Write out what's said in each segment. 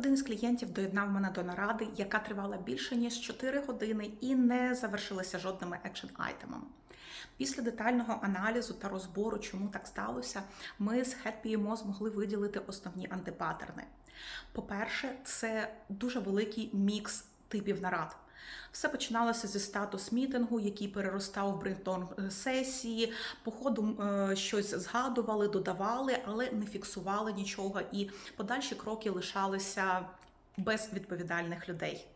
Один із клієнтів доєднав мене до наради, яка тривала більше ніж 4 години і не завершилася жодними екшн айтемами. Після детального аналізу та розбору, чому так сталося, ми з HeadPMO змогли виділити основні антипатерни. По-перше, це дуже великий мікс типів нарад. Все починалося зі статус мітингу, який переростав в брейнторм сесії. По ходу е, щось згадували, додавали, але не фіксували нічого, і подальші кроки лишалися без відповідальних людей.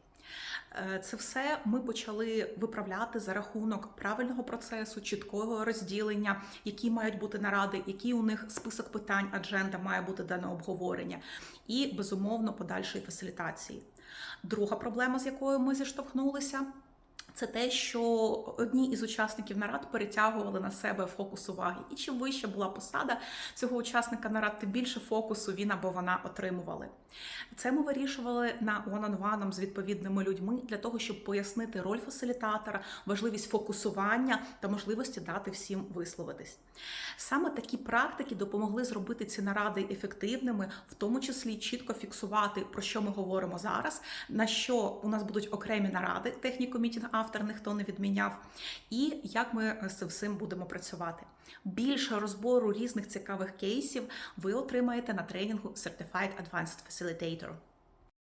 Е, Це все ми почали виправляти за рахунок правильного процесу, чіткого розділення, які мають бути наради, який у них список питань, адженда має бути дане обговорення, і безумовно подальшої фасилітації. Друга проблема, з якою ми зіштовхнулися. Це те, що одні із учасників нарад перетягували на себе фокус уваги. І чим вища була посада цього учасника нарад, тим більше фокусу він або вона отримували. Це ми вирішували на one-on-one з відповідними людьми для того, щоб пояснити роль фасилітатора, важливість фокусування та можливості дати всім висловитись. Саме такі практики допомогли зробити ці наради ефективними, в тому числі чітко фіксувати, про що ми говоримо зараз, на що у нас будуть окремі наради, техніку мітінг автор ніхто не відміняв, і як ми з цим будемо працювати. Більше розбору різних цікавих кейсів ви отримаєте на тренінгу Certified Advanced Facilitator.